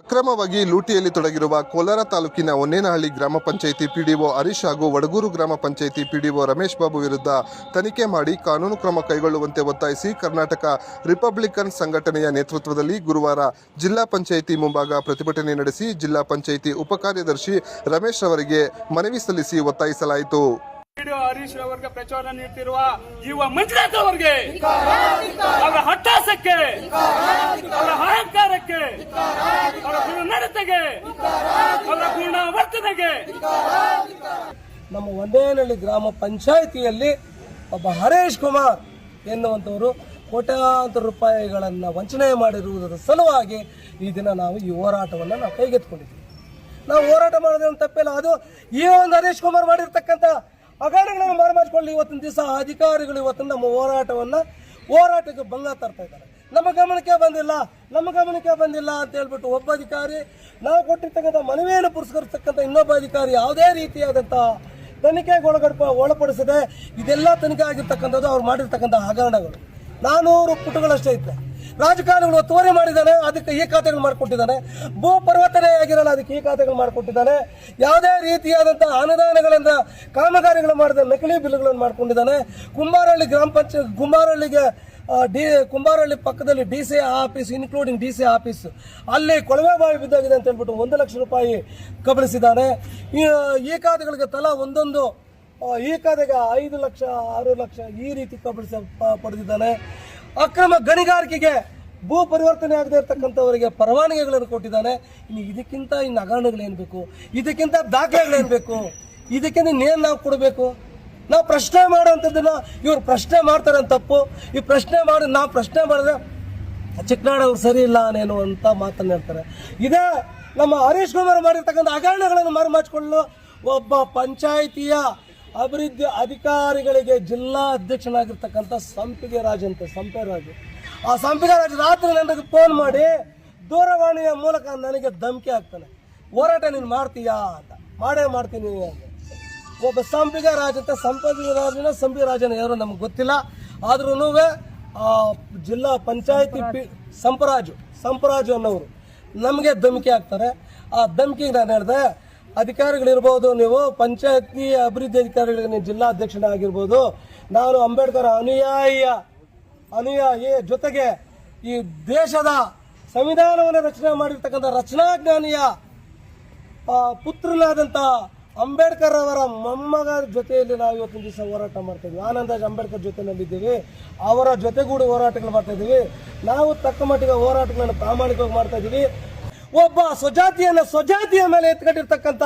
ಅಕ್ರಮವಾಗಿ ಲೂಟಿಯಲ್ಲಿ ತೊಡಗಿರುವ ಕೋಲಾರ ತಾಲೂಕಿನ ಒನ್ನೇನಹಳ್ಳಿ ಗ್ರಾಮ ಪಂಚಾಯಿತಿ ಪಿಡಿಒ ಹರೀಶ್ ಹಾಗೂ ವಡಗೂರು ಗ್ರಾಮ ಪಂಚಾಯಿತಿ ಪಿಡಿಒ ರಮೇಶ್ ಬಾಬು ವಿರುದ್ಧ ತನಿಖೆ ಮಾಡಿ ಕಾನೂನು ಕ್ರಮ ಕೈಗೊಳ್ಳುವಂತೆ ಒತ್ತಾಯಿಸಿ ಕರ್ನಾಟಕ ರಿಪಬ್ಲಿಕನ್ ಸಂಘಟನೆಯ ನೇತೃತ್ವದಲ್ಲಿ ಗುರುವಾರ ಜಿಲ್ಲಾ ಪಂಚಾಯಿತಿ ಮುಂಭಾಗ ಪ್ರತಿಭಟನೆ ನಡೆಸಿ ಜಿಲ್ಲಾ ಪಂಚಾಯಿತಿ ಉಪಕಾರ್ಯದರ್ಶಿ ರಮೇಶ್ ಅವರಿಗೆ ಮನವಿ ಸಲ್ಲಿಸಿ ಒತ್ತಾಯಿಸಲಾಯಿತು. ಹರೀಶ್ ಅವರಿಗೆ ಹಟ್ಟಾಸಕ್ಕೆ ಅವರ ಅಹಂಕಾರಕ್ಕೆ ಅವರ ಗುಣನಡತೆಗೆ ಅವರ ವರ್ತನೆಗೆ. ನಮ್ಮ ಒಂದೇನಹಳ್ಳಿ ಗ್ರಾಮ ಪಂಚಾಯಿತಿಯಲ್ಲಿ ಒಬ್ಬ ಹರೇಶ್ ಕುಮಾರ್ ಎನ್ನುವಂಥವರು ಕೋಟ್ಯಾಂತರ ರೂಪಾಯಿಗಳನ್ನು ವಂಚನೆ ಮಾಡಿರುವುದರ ಸಲುವಾಗಿ ಈ ದಿನ ನಾವು ಈ ಹೋರಾಟವನ್ನು ನಾವು ಕೈಗೆತ್ತಿಕೊಂಡಿದ್ದೀವಿ. ನಾವು ಹೋರಾಟ ಮಾಡೋದೇನು ತಪ್ಪಿಲ್ಲ ಅದು ಈ ಒಂದು ಹರೀಶ್ ಕುಮಾರ್ ಮಾಡಿರ್ತಕ್ಕಂಥ ಹಗರಣಗಳನ್ನು ಮರೆಮಾಚಿಕೊಳ್ಳಿ ಇವತ್ತಿನ ದಿವಸ ಅಧಿಕಾರಿಗಳು ಇವತ್ತು ನಮ್ಮ ಹೋರಾಟವನ್ನು, ಹೋರಾಟಕ್ಕೆ ಭಂಗ ತರ್ತಾ ಇದ್ದಾರೆ. ನಮ್ಮ ಗಮನಕ್ಕೆ ಬಂದಿಲ್ಲ, ನಮ್ಮ ಗಮನಕ್ಕೆ ಬಂದಿಲ್ಲ ಅಂತ ಹೇಳ್ಬಿಟ್ಟು ಒಬ್ಬ ಅಧಿಕಾರಿ ನಾವು ಕೊಟ್ಟಿರ್ತಕ್ಕಂಥ ಮನವಿಯನ್ನು ಪುರಸ್ಕರಿಸ್ತಕ್ಕಂಥ ಇನ್ನೊಬ್ಬ ಅಧಿಕಾರಿ ಯಾವುದೇ ರೀತಿಯಾದಂಥ ತನಿಖೆಗೆ ಒಳಗಡೆ ಒಳಪಡಿಸದೆ ಇದೆಲ್ಲ ತನಿಖೆ ಆಗಿರ್ತಕ್ಕಂಥದ್ದು ಅವ್ರು ಮಾಡಿರ್ತಕ್ಕಂಥ ಹಗರಣಗಳು. ನಾನೂರು ಪುಟಗಳಷ್ಟೇ ಇತ್ತು. ರಾಜಕಾರಣಿಗಳು ಒತ್ತುವರಿ ಮಾಡಿದ್ದಾನೆ, ಅದಕ್ಕೆ ಈ ಖಾತೆಗಳು ಮಾಡಿಕೊಟ್ಟಿದ್ದಾನೆ. ಭೂ ಪರ್ವತನೇ ಆಗಿರಲ್ಲ ಅದಕ್ಕೆ ಈ ಖಾತೆಗಳು ಮಾಡಿಕೊಟ್ಟಿದ್ದಾನೆ. ಯಾವುದೇ ರೀತಿಯಾದಂಥ ಅನುದಾನಗಳಿಂದ ಕಾಮಗಾರಿಗಳು ಮಾಡಿದ ನಕಲಿ ಬಿಲ್ಗಳನ್ನು ಮಾಡಿಕೊಂಡಿದ್ದಾನೆ. ಕುಂಬಾರಹಳ್ಳಿ ಗ್ರಾಮ ಪಂಚಾಯತ್ ಕುಂಬಾರಹಳ್ಳಿಗೆ ಡಿ ಕುಂಬಾರಳ್ಳಿ ಪಕ್ಕದಲ್ಲಿ D C office including D C office. ಅಲ್ಲಿ ಕೊಳವೆ ಬಾವಿ ಬಿದ್ದಾಗಿದೆ ಅಂತ ಹೇಳ್ಬಿಟ್ಟು ಒಂದು ಲಕ್ಷ ರೂಪಾಯಿ ಕಬಳಿಸಿದ್ದಾನೆ ಈ ಖಾತೆಗಳಿಗೆ ತಲಾ ಒಂದೊಂದು ಈ ಖಾತೆಗೆ ಐದು ಲಕ್ಷ, ಆರು ಲಕ್ಷ ಈ ರೀತಿ ಕಬಳಿಸ ಪಡೆದಿದ್ದಾನೆ. ಅಕ್ರಮ ಗಣಿಗಾರಿಕೆಗೆ ಭೂ ಪರಿವರ್ತನೆ ಆಗದೆ ಇರತಕ್ಕಂಥವರಿಗೆ ಪರವಾನಗಿಗಳನ್ನು ಕೊಟ್ಟಿದ್ದಾನೆ. ಇನ್ನು ಇದಕ್ಕಿಂತ ಇನ್ನು ಹಗರಣಗಳೇನು ಬೇಕು? ಇದಕ್ಕಿಂತ ದಾಖಲೆಗಳೇನು ಬೇಕು? ಇದಕ್ಕಿಂತ ಇನ್ನೇನು ನಾವು ಕೊಡಬೇಕು? ನಾವು ಪ್ರಶ್ನೆ ಮಾಡುವಂಥದ್ದನ್ನ ಇವ್ರು ಪ್ರಶ್ನೆ ಮಾಡ್ತಾರೆ ತಪ್ಪು. ಈ ಪ್ರಶ್ನೆ ಮಾಡಿ ನಾವು ಪ್ರಶ್ನೆ ಮಾಡಿದ್ರೆ, ಚಿಕ್ಕನಾಡ ಅವ್ರು ಸರಿ ಇಲ್ಲ ಅಂತ ಮಾತನ್ನು ಹೇಳ್ತಾರೆ. ಇದೇ ನಮ್ಮ ಹರೀಶ್ ಕುಮಾರ್ ಮಾಡಿರ್ತಕ್ಕಂಥ ಹಗರಣಗಳನ್ನು ಮರೆಮಾಚಿಕೊಳ್ಳಲು ಒಬ್ಬ ಪಂಚಾಯಿತಿಯ ಅಭಿವೃದ್ಧಿ ಅಧಿಕಾರಿಗಳಿಗೆ ಜಿಲ್ಲಾ ಅಧ್ಯಕ್ಷನಾಗಿರ್ತಕ್ಕಂಥ ಸಂಪಿಗೆ ರಾಜ್ ಅಂತ ಸಂಪೆ ರಾಜು. ಆ ಸಂಪಿಗೆ ರಾಜ್ ರಾತ್ರಿ ನನಗೆ ಫೋನ್ ಮಾಡಿ, ದೂರವಾಣಿಯ ಮೂಲಕ ನನಗೆ ಧಮಕಿ ಹಾಕ್ತಾನೆ. ಹೋರಾಟ ನೀನು ಮಾಡ್ತೀಯಾ ಅಂತ. ಮಾಡೇ ಮಾಡ್ತೀನಿ ಅಂತ. ಒಬ್ಬ ಸಂಪಿಗ ರಾಜ ಅಂತ ಸಂಪಿಗೆ ರಾಜನ ಸಂಪಿಗ ರಾಜನ ಯಾರು ನಮ್ಗೆ ಗೊತ್ತಿಲ್ಲ. ಆದ್ರೂ ಜಿಲ್ಲಾ ಪಂಚಾಯತಿ ಪಿ ಸಂಪರಾಜು ಸಂಪರಾಜು ಅನ್ನೋರು ನಮಗೆ ಧಮಕಿ ಹಾಕ್ತಾರೆ. ಆ ಧಮಕಿಗೆ ನಾನು ಹೇಳಿದೆ, ಅಧಿಕಾರಿಗಳಿರ್ಬೋದು ನೀವು, ಪಂಚಾಯತಿ ಅಭಿವೃದ್ಧಿ ಅಧಿಕಾರಿಗಳಿಗೆ ನೀವು ಜಿಲ್ಲಾ ಅಧ್ಯಕ್ಷನಾಗಿರ್ಬೋದು ನಾನು ಅಂಬೇಡ್ಕರ್ ಅನುಯಾಯಿಯ ಅನುಯಾಯಿ ಜೊತೆಗೆ ಈ ದೇಶದ ಸಂವಿಧಾನವನ್ನು ರಚನೆ ಮಾಡಿರ್ತಕ್ಕಂಥ ರಚನಾಜ್ಞಾನಿಯ ಜ್ಞಾನಿಯ ಪುತ್ರನಾದಂಥ ಅಂಬೇಡ್ಕರ್ ಅವರ ಮೊಮ್ಮಗ ಜೊತೆಯಲ್ಲಿ ನಾವು ಇವತ್ತಿನ ದಿವಸ ಹೋರಾಟ ಮಾಡ್ತಾ ಇದ್ದೀವಿ ಆನಂದಾಜ್ ಅಂಬೇಡ್ಕರ್ ಜೊತೆನಲ್ಲಿದ್ದೀವಿ ಅವರ ಜೊತೆಗೂಡಿ ಹೋರಾಟಗಳು ಮಾಡ್ತಾ ಇದ್ದೀವಿ. ನಾವು ತಕ್ಕ ಮಟ್ಟಿಗೆ ಹೋರಾಟಗಳನ್ನು ಪ್ರಾಮಾಣಿಕವಾಗಿ ಮಾಡ್ತಾ ಇದ್ದೀವಿ. ಒಬ್ಬ ಸ್ವಜಾತಿಯನ್ನು ಸ್ವಜಾತಿಯ ಮೇಲೆ ಎತ್ಕೊಂಡಿರ್ತಕ್ಕಂಥ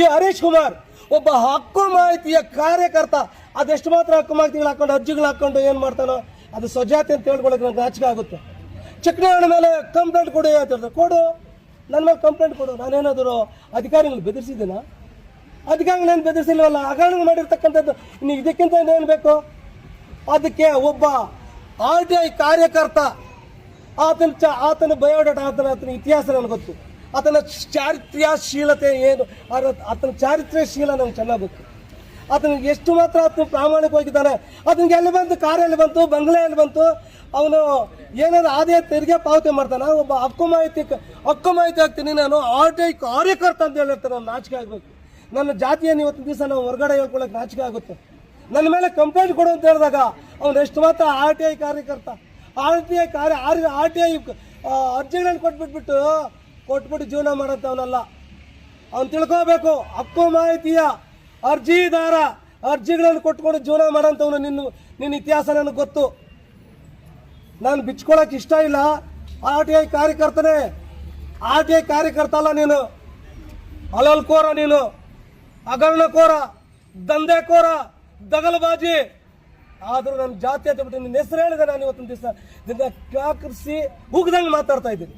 ಈ ಹರೀಶ್ ಕುಮಾರ್, ಒಬ್ಬ ಹಕ್ಕು ಮಾಹಿತಿಯ ಕಾರ್ಯಕರ್ತ. ಅದೆಷ್ಟು ಮಾತ್ರ ಹಕ್ಕು ಮಾಹಿತಿಗಳು ಹಾಕೊಂಡು, ಅರ್ಜಿಗಳು ಹಾಕೊಂಡು ಏನು ಮಾಡ್ತಾನೋ ಅದು ಸ್ವಜಾತಿ ಅಂತ ಹೇಳ್ಕೊಳಕ್ಕೆ ನಂಗೆ ನಾಚಿಕೆ ಆಗುತ್ತೆ. ಚಿಕ್ಕನಹಳ್ಳಿ ಮೇಲೆ ಕಂಪ್ಲೇಂಟ್ ಕೊಡಿ ಅಂತ ಹೇಳ್ತಾರೆ. ಕೊಡು. ನನ್ನ ಮೇಲೆ ಕಂಪ್ಲೇಂಟ್ ಕೊಡು. ನಾನೇನಾದರೂ ಅಧಿಕಾರಿಗಳು ಬೆದರಿಸಿದ್ದೀನ? ಅಧಿಕಾರಿಗಳೇನು ಬೆದರಿಸಿಲ್ವಲ್ಲ? ಹಗರಣ ಮಾಡಿರ್ತಕ್ಕಂಥದ್ದು ಇನ್ನು ಇದಕ್ಕಿಂತ ಏನು ಬೇಕು? ಅದಕ್ಕೆ ಒಬ್ಬ ಆರ್ ಟಿ ಐ ಕಾರ್ಯಕರ್ತ, ಆತನ ಚ, ಆತನ ಬಯೋಡಾಟ, ಆತನ ಆತನ ಇತಿಹಾಸ ನನಗೆ ಗೊತ್ತು. ಆತನ ಚಾರಿತ್ರ್ಯಶೀಲತೆ ಏನು? ಆತನ ಚಾರಿತ್ರ್ಯಶೀಲ ನನಗೆ ಚೆನ್ನಾಗಿ ಗೊತ್ತು. ಆತನಿಗೆ ಎಷ್ಟು ಮಾತ್ರ ಆತನು ಪ್ರಾಮಾಣಿಕವಾಗಿದ್ದಾನೆ ಆತನಿಗೆ ಎಲ್ಲಿ ಬಂತು? ಕಾರ್ ಎಲ್ಲಿ ಬಂತು? ಬಂಗ್ಲೆ ಎಲ್ಲಿ ಬಂತು? ಅವನು ಏನಾದ್ರು ಆದಾಯ ತೆರಿಗೆ ಪಾವತಿ ಮಾಡ್ತಾನೆ? ಒಬ್ಬ ಹಕ್ಕು ಮಾಹಿತಿ ಹಕ್ಕು ಮಾಹಿತಿ ಆಗ್ತೀನಿ ನಾನು ಆರ್ ಟಿ ಐ ಕಾರ್ಯಕರ್ತ ಅಂತ ಹೇಳಿರ್ತಾನೆ ನಾನು ನಾಚಿಕೆ ಆಗಬೇಕು. ನನ್ನ ಜಾತಿಯನ್ನು ಇವತ್ತಿನ ದಿವಸ ನಾವು ಹೊರಗಡೆ ಹೇಳ್ಕೊಳ್ಳೋಕೆ ನಾಚಿಕೆ ಆಗುತ್ತೆ? ನನ್ನ ಮೇಲೆ ಕಂಪ್ಲೇಂಟ್ ಕೊಡು ಅಂತ ಹೇಳಿದಾಗ ಅವನು ಎಷ್ಟು ಮಾತ್ರ ಆರ್ ಟಿ ಐ ಕಾರ್ಯಕರ್ತ. ಆರ್ ಟಿ ಐ ಕಾರ್ಯ ಆರ್ ಆರ್ ಟಿ ಐ ಅರ್ಜಿಗಳನ್ನು ಕೊಟ್ಬಿಟ್ಬಿಟ್ಟು ಕೊಟ್ಬಿಟ್ಟು ಜೀವನ ಮಾಡೋಂಥವನಲ್ಲ ಅವ್ನು ತಿಳ್ಕೋಬೇಕು, ಹಕ್ಕು ಮಾಹಿತಿಯ ಅರ್ಜಿದಾರ ಅರ್ಜಿಗಳನ್ನು ಕೊಟ್ಕೊಂಡು ಜೀವನ ಮಾಡೋಂಥವ್ನು ನಿನ್ನ ನಿನ್ನ ಇತಿಹಾಸ ನನಗೆ ಗೊತ್ತು. ನಾನು ಬಿಚ್ಕೊಳಕ್ ಇಷ್ಟ ಇಲ್ಲ. ಆರ್ ಟಿ ಐ ಕಾರ್ಯಕರ್ತನೇ ಆರ್ ಟಿ ಐ ಕಾರ್ಯಕರ್ತ ಅಲ್ಲ ನೀನು. ಅಲಲ್ಕೋರ ನೀನು. ಹಗರಣಕೋರ ದಂಧೆಕೋರ ದಗಲಬಾಜಿ. ಆದರೂ ನನ್ನ ಜಾತಿ ಅಂತ ಬಿಟ್ಟು ನಿನ್ನ ಹೆಸರು ಹೇಳಿದೆ ನಾನು ಇವತ್ತಿನ ದಿವಸ. ನಿನ್ನ ಕಾಕರಿಸಿ ಉಗ್ದಂಗೆ ಮಾತಾಡ್ತಾ ಇದ್ದೀನಿ.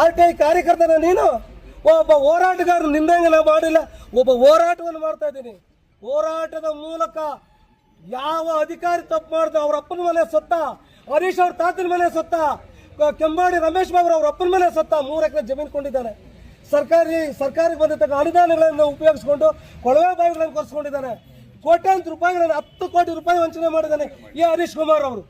ಆರ್ ಟಿ ಐ ಕಾರ್ಯಕರ್ತನ ನೀನು, ಒಬ್ಬ ಹೋರಾಟಗಾರರು ನಿಂದಂಗೆ ನಾ ಮಾಡಿಲ್ಲ. ಒಬ್ಬ ಹೋರಾಟವನ್ನು ಮಾಡ್ತಾ ಇದ್ದೀನಿ. ಹೋರಾಟದ ಮೂಲಕ ಯಾವ ಅಧಿಕಾರಿ ತಪ್ಪು ಮಾಡ್ದೆ ಅವ್ರ ಅಪ್ಪನ ಮನೆ ಸೊತ್ತ, ಹರೀಶ್ ಅವ್ರ ತಾತನ ಮನೆ ಸೊತ್ತ ಕೆಂಬಾಡಿ ರಮೇಶ್ ಬಾಬು ಅವ್ರ ಅಪ್ಪನ ಮನೆ ಸೊತ್ತ, ಮೂರು ಎಕರೆ ಜಮೀನು ಕೊಂಡಿದ್ದಾನೆ. ಸರ್ಕಾರಿ ಸರ್ಕಾರಕ್ಕೆ ಬಂದಿರ್ತಕ್ಕ ಅನುದಾನಗಳನ್ನು ಉಪಯೋಗಿಸ್ಕೊಂಡು ಕೊಳವೆ ಬಾವಿಗಳನ್ನು ಕೊರೆಸ್ಕೊಂಡಿದ್ದಾನೆ. ಕೋಟ್ಯಾಂತರ ರೂಪಾಯಿಗಳನ್ನು ಹತ್ತು ಕೋಟಿ ರೂಪಾಯಿ ವಂಚನೆ ಮಾಡಿದ್ದಾನೆ ಈ ಹರೀಶ್ ಕುಮಾರ್ ಅವರು.